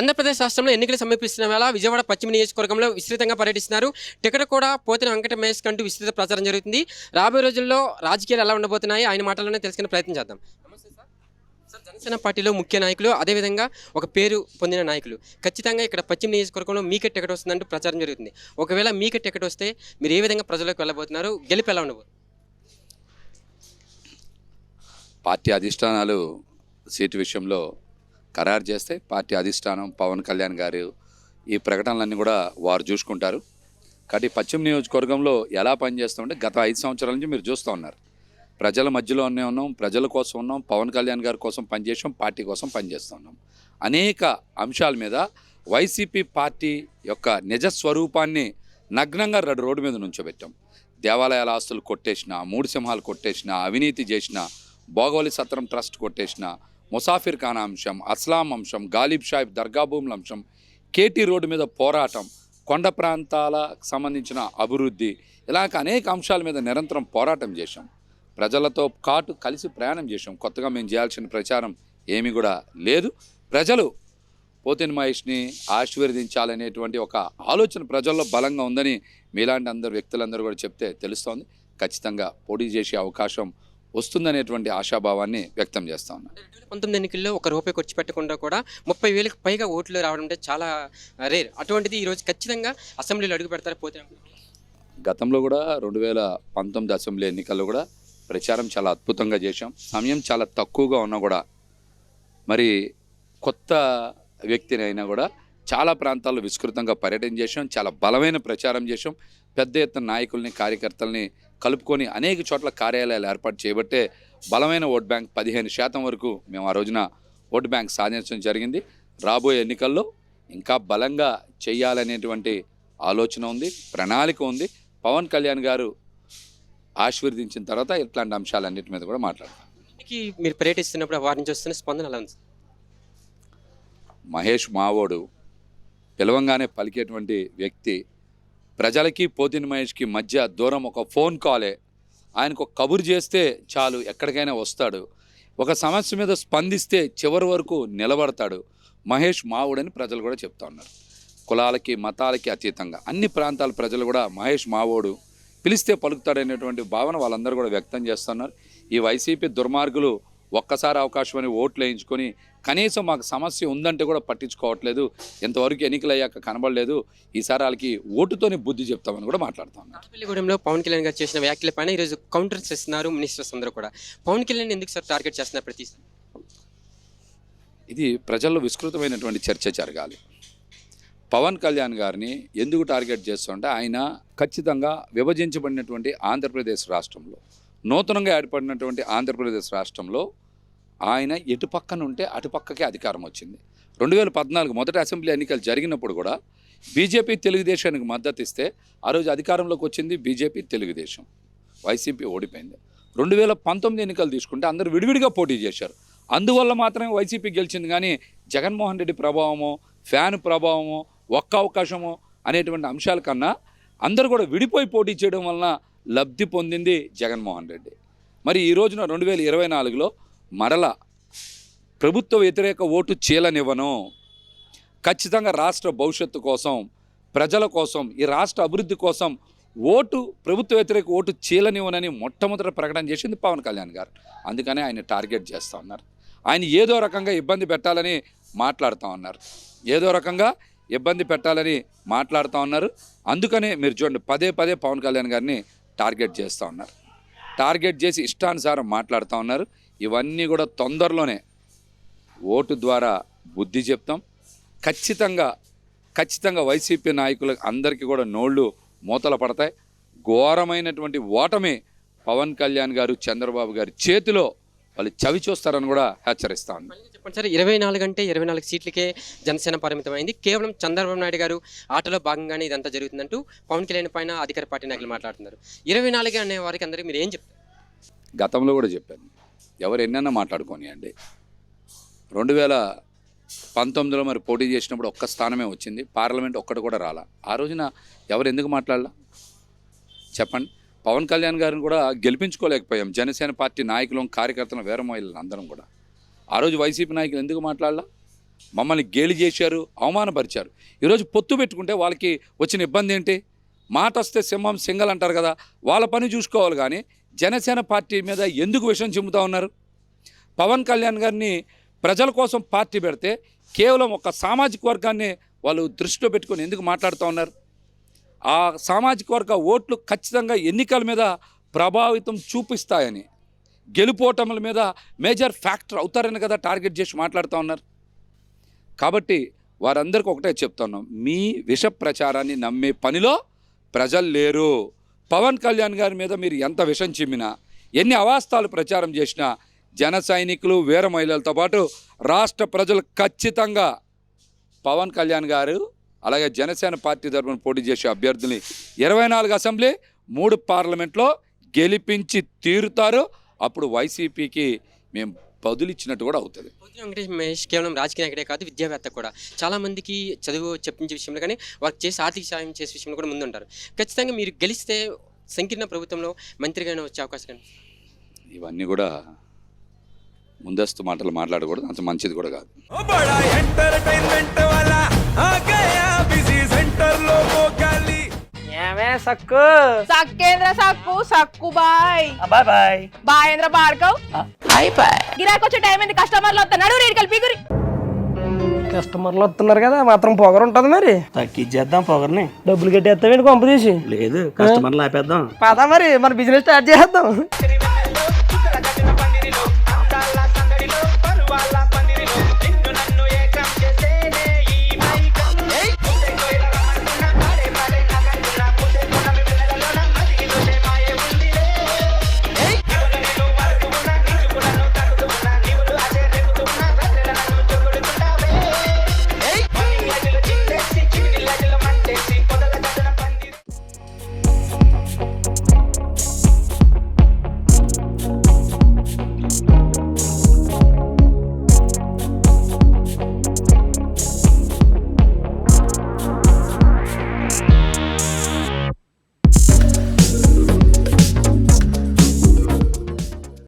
ఆంధ్రప్రదేశ్ రాష్ట్రంలో ఎన్నికలు సమీపిస్తున్న వేళ విజయవాడ పశ్చిమ నియోజకవర్గంలో విస్తృతంగా పర్యటిస్తున్నారు. టికెట్ కూడా పోతిన వెంకట మహేష్ కంటూ విస్తృత ప్రచారం జరుగుతుంది. రాబోయే రోజుల్లో రాజకీయాలు ఎలా ఉండబోతున్నాయి? ఆయన మాటల్లోనే తెలుసుకునే ప్రయత్నం చేద్దాం. నమస్తే సార్. సార్ జనసేన పార్టీలో ముఖ్య నాయకులు అదేవిధంగా ఒక పేరు పొందిన నాయకులు. ఖచ్చితంగా ఇక్కడ పశ్చిమ నియోజకవర్గంలో మీకే టికెట్ వస్తుందంటూ ప్రచారం జరుగుతుంది. ఒకవేళ మీకే టికెట్ వస్తే మీరు ఏ విధంగా ప్రజలకు వెళ్ళబోతున్నారు? గెలుపు ఎలా ఉండబోతుంది? పార్టీ అధిష్టానాలు సీటు విషయంలో ఖరారు చేస్తే పార్టీ అధిష్టానం పవన్ కళ్యాణ్ గారు ఈ ప్రకటనలన్నీ కూడా వారు చూసుకుంటారు. కాబట్టి పశ్చిమ నియోజకవర్గంలో ఎలా పనిచేస్తామంటే గత ఐదు సంవత్సరాల నుంచి మీరు చూస్తూ ఉన్నారు. ప్రజల మధ్యలోనే ఉన్నాం ప్రజల కోసం ఉన్నాం పవన్ కళ్యాణ్ గారి కోసం పనిచేసాం పార్టీ కోసం పనిచేస్తూ ఉన్నాం. అనేక అంశాల మీద వైసీపీ పార్టీ యొక్క నిజ స్వరూపాన్ని నగ్నంగా రెడ్ రోడ్డు మీద నుంచోబెట్టాం. దేవాలయాల ఆస్తులు కొట్టేసిన మూడు సింహాలు కొట్టేసిన అవినీతి చేసిన భోగవలి సత్రం ట్రస్ట్ కొట్టేసిన ముసాఫిర్ ఖాన్ అంశం అస్లాం అంశం గాలిబ్ షాహిబ్ దర్గా భూముల అంశం కేటీ రోడ్డు మీద పోరాటం కొండ ప్రాంతాలకు సంబంధించిన అభివృద్ధి ఇలాగ అనేక అంశాల మీద నిరంతరం పోరాటం చేశాం. ప్రజలతో కాటు కలిసి ప్రయాణం చేశాం. కొత్తగా మేము చేయాల్సిన ప్రచారం ఏమీ కూడా లేదు. ప్రజలు పోతిన్ మహేష్ని ఆశీర్వదించాలనేటువంటి ఒక ఆలోచన ప్రజల్లో బలంగా ఉందని మీలాంటి అందరు వ్యక్తులందరూ కూడా చెప్తే తెలుస్తోంది. ఖచ్చితంగా పోటీ చేసే అవకాశం వస్తుందనేటువంటి ఆశాభావాన్ని వ్యక్తం చేస్తా ఉన్నాను రెండు వేల పంతొమ్మిది ఎన్నికల్లో ఒక రూపాయి ఖర్చు పెట్టకుండా కూడా ముప్పై వేలకు పైగా ఓట్లు రావడం అంటే చాలా రేర్ అటువంటిది ఈరోజు ఖచ్చితంగా అసెంబ్లీలో అడుగు పెడతారు పోతే గతంలో కూడా రెండు వేల పంతొమ్మిది అసెంబ్లీ ఎన్నికల్లో కూడా ప్రచారం చాలా అద్భుతంగా చేశాం. సమయం చాలా తక్కువగా ఉన్నా కూడా మరి కొత్త వ్యక్తిని అయినా కూడా చాలా ప్రాంతాల్లో విస్తృతంగా పర్యటన చేశాం. చాలా బలమైన ప్రచారం చేశాం. పెద్ద ఎత్తున నాయకుల్ని కార్యకర్తల్ని కలుపుకొని అనేక చోట్ల కార్యాలయాలు ఏర్పాటు చేయబట్టే బలమైన ఓట్ బ్యాంక్ పదిహేను శాతం వరకు మేము ఆ రోజున ఓట్ బ్యాంక్ సాధించడం జరిగింది. రాబోయే ఎన్నికల్లో ఇంకా బలంగా చేయాలనేటువంటి ఆలోచన ఉంది ప్రణాళిక ఉంది. పవన్ కళ్యాణ్ గారు ఆశీర్వదించిన తర్వాత ఇట్లాంటి అంశాలన్నిటి మీద కూడా మాట్లాడతాం. మీరు పర్యటిస్తున్నప్పుడు వారి నుంచి వస్తున్న స్పందన ఎలా ఉంది? మహేష్ మావోడు పిలవంగానే పలికేటువంటి వ్యక్తి ప్రజలకి పోతిన మహేష్కి మధ్య దూరం ఒక ఫోన్ కాలే. ఆయనకు ఒక కబురు చేస్తే చాలు ఎక్కడికైనా వస్తాడు. ఒక సమస్య మీద స్పందిస్తే చివరి వరకు నిలబడతాడు. మహేష్ మావుడని ప్రజలు కూడా చెప్తా ఉన్నారు. కులాలకి మతాలకి అతీతంగా. అన్ని ప్రాంతాల ప్రజలు కూడా మహేష్ మావోడు పిలిస్తే పలుకుతాడనేటువంటి భావన వాళ్ళందరూ కూడా వ్యక్తం చేస్తున్నారు. ఈ వైసీపీ దుర్మార్గులు ఒక్కసారి అవకాశం అని ఓట్లు వేయించుకొని కనీసం మాకు సమస్య ఉందంటే కూడా పట్టించుకోవట్లేదు. ఇంతవరకు ఎన్నికలు అయ్యాక కనబడలేదు. ఈసారి వాళ్ళకి ఓటుతోనే బుద్ధి చెప్తామని కూడా మాట్లాడుతా ఉన్నారు తాడేపల్లిగూడెంలో పవన్ కళ్యాణ్ గారు చేసిన వ్యాఖ్యల పైన ఈరోజు కౌంటర్స్ ఇస్తున్నారు మినిస్టర్స్ అందరూ కూడా. పవన్ కళ్యాణ్ ఎందుకు సార్ టార్గెట్ చేస్తున్నారు ప్రతిసారి ఇది ప్రజల్లో విస్తృతమైనటువంటి చర్చ జరగాలి. పవన్ కళ్యాణ్ గారిని ఎందుకు టార్గెట్ చేస్తుంటే ఆయన ఖచ్చితంగా విభజించబడినటువంటి ఆంధ్రప్రదేశ్ రాష్ట్రంలో నూతనంగా ఏర్పడినటువంటి ఆంధ్రప్రదేశ్ రాష్ట్రంలో ఆయన ఎటు పక్కన ఉంటే అటు పక్కకే అధికారం వచ్చింది. రెండు వేల పద్నాలుగు మొదటి అసెంబ్లీ ఎన్నికలు జరిగినప్పుడు కూడా బీజేపీ తెలుగుదేశానికి మద్దతు ఇస్తే ఆ రోజు అధికారంలోకి వచ్చింది బీజేపీ తెలుగుదేశం. వైసీపీ ఓడిపోయింది. రెండు వేల పంతొమ్మిది ఎన్నికలు తీసుకుంటే అందరూ విడివిడిగా పోటీ చేశారు. అందువల్ల మాత్రమే వైసీపీ గెలిచింది. కానీ జగన్మోహన్ రెడ్డి ప్రభావము ఫ్యాన్ ప్రభావము ఒక్క అవకాశము అనేటువంటి అంశాల కన్నా అందరూ కూడా విడిపోయి పోటీ చేయడం వలన లబ్ధి పొందింది జగన్మోహన్ రెడ్డి. మరి ఈ రోజున రెండు వేల ఇరవై నాలుగులో మరల ప్రభుత్వ వ్యతిరేక ఓటు చీలనివ్వను. ఖచ్చితంగా రాష్ట్ర భవిష్యత్తు కోసం ప్రజల కోసం ఈ రాష్ట్ర అభివృద్ధి కోసం ఓటు ప్రభుత్వ వ్యతిరేక ఓటు చీలనివ్వనని మొట్టమొదటి ప్రకటన చేసింది పవన్ కళ్యాణ్ గారు. అందుకనే ఆయన టార్గెట్ చేస్తూ ఉన్నారు. ఆయన ఏదో రకంగా ఇబ్బంది పెట్టాలని మాట్లాడుతూ ఉన్నారు. ఏదో రకంగా ఇబ్బంది పెట్టాలని మాట్లాడుతూ ఉన్నారు. అందుకనే మీరు చూడండి పదే పదే పవన్ కళ్యాణ్ గారిని టార్గెట్ చేస్తూ ఉన్నారు. టార్గెట్ చేసి ఇష్టానుసారం మాట్లాడుతూ ఉన్నారు. ఇవన్నీ కూడా తొందరలోనే ఓటు ద్వారా బుద్ధి చెప్తాం. ఖచ్చితంగా ఖచ్చితంగా వైసీపీ నాయకులకు అందరికీ కూడా నోళ్ళు మూతలు పడతాయి. ఘోరమైనటువంటి ఓటమి పవన్ కళ్యాణ్ గారు చంద్రబాబు గారి చేతిలో వాళ్ళు చవి చూస్తారని కూడా హెచ్చరిస్తా ఉన్నారు మళ్ళీ చెప్పండి సార్ ఇరవై నాలుగు అంటే ఇరవై నాలుగు సీట్లకే జనసేన పరిమితమైంది. కేవలం చంద్రబాబు నాయుడు గారు ఆటలో భాగంగానే ఇదంతా జరుగుతుందంటూ పవన్ కళ్యాణ్ పైన అధికార పార్టీ నాయకులు మాట్లాడుతున్నారు. ఇరవై నాలుగు అనే వారికి అందరికీ మీరు ఏం చెప్తారు? గతంలో కూడా చెప్పాను. ఎవరు ఎన్నైనా మాట్లాడుకోనియండి రెండు వేల పంతొమ్మిదిలో మరి పోటీ చేసినప్పుడు ఒక్క స్థానమే వచ్చింది. పార్లమెంట్ ఒక్కటి కూడా రాలా. ఆ రోజున ఎవరు ఎందుకు మాట్లాడలా? చెప్పండి. పవన్ కళ్యాణ్ గారిని కూడా గెలిపించుకోలేకపోయాం. జనసేన పార్టీ నాయకులం కార్యకర్తలు వేరమోయిలను అందరం కూడా. ఆ రోజు వైసీపీ నాయకులు ఎందుకు మాట్లాడలా? మమ్మల్ని గేలి చేశారు అవమానపరిచారు. ఈరోజు పొత్తు పెట్టుకుంటే వాళ్ళకి వచ్చిన ఇబ్బంది ఏంటి? మాట వస్తే సింహం సింగల్ అంటారు కదా వాళ్ళ పని చూసుకోవాలి కానీ జనసేన పార్టీ మీద ఎందుకు విషయం చెబుతా ఉన్నారు? పవన్ కళ్యాణ్ గారిని ప్రజల కోసం పార్టీ పెడితే కేవలం ఒక సామాజిక వర్గాన్ని వాళ్ళు దృష్టిలో పెట్టుకొని ఎందుకు మాట్లాడుతూ ఉన్నారు? ఆ సామాజిక వర్గ ఓట్లు ఖచ్చితంగా ఎన్నికల మీద ప్రభావితం చూపిస్తాయని గెలుపోటముల మీద మేజర్ ఫ్యాక్టర్ అవుతారని కదా టార్గెట్ చేసి మాట్లాడుతూ ఉన్నారు. కాబట్టి వారందరికీ ఒకటే చెప్తున్నాం మీ విష ప్రచారాన్ని నమ్మే పనిలో ప్రజలు లేరు. పవన్ కళ్యాణ్ గారి మీద మీరు ఎంత విషం చిమ్మినా ఎన్ని అవాస్తాలు ప్రచారం చేసినా జన సైనికులు వీర మహిళలతో పాటు రాష్ట్ర ప్రజలు ఖచ్చితంగా పవన్ కళ్యాణ్ గారు అలాగే జనసేన పార్టీ తరఫున పోటీ చేసే అభ్యర్థుల్ని ఇరవై నాలుగు అసెంబ్లీ మూడు పార్లమెంట్లో గెలిపించి తీరుతారు. అప్పుడు వైసీపీకి మేము బదులిచ్చినట్టు కూడా అవుతుంది. వెంకటేష్ మహేష్ కేవలం రాజకీయ నాయకుడే కాదు విద్యావేత్త కూడా. చాలా మందికి చదువు చెప్పించే విషయంలో కానీ వారికి చేసి ఆర్థిక సాయం చేసే విషయంలో కూడా ముందుంటారు ఖచ్చితంగా మీరు గెలిస్తే సంకీర్ణ ప్రభుత్వంలో మంత్రిగానే వచ్చే అవకాశం ఇవన్నీ కూడా ముందస్తు మాటలు మాట్లాడకూడదు అంత మంచిది కూడా కాదు. సక్కు. సక్కేంద్ర సక్కు సక్కు బాయ్. Bye bye. బాయేంద్ర భార్గవ్ బాయ్ బాయ్. గిరాకి వచ్చే టైం ఏంది? కస్టమర్లు వస్తున్నాడు రేడు కలిపి గురి కస్టమర్లు వస్తున్నారు కదా మాత్రం పొగరు ఉంటది మరి. తగ్గించేద్దాం పొగర్ని. డబ్బులు కట్టేస్తావేంటి కొంప తీసి? లేదు కస్టమర్లు ఆపేద్దాం పదా మరి మన బిజినెస్ స్టార్ట్ చేద్దాం.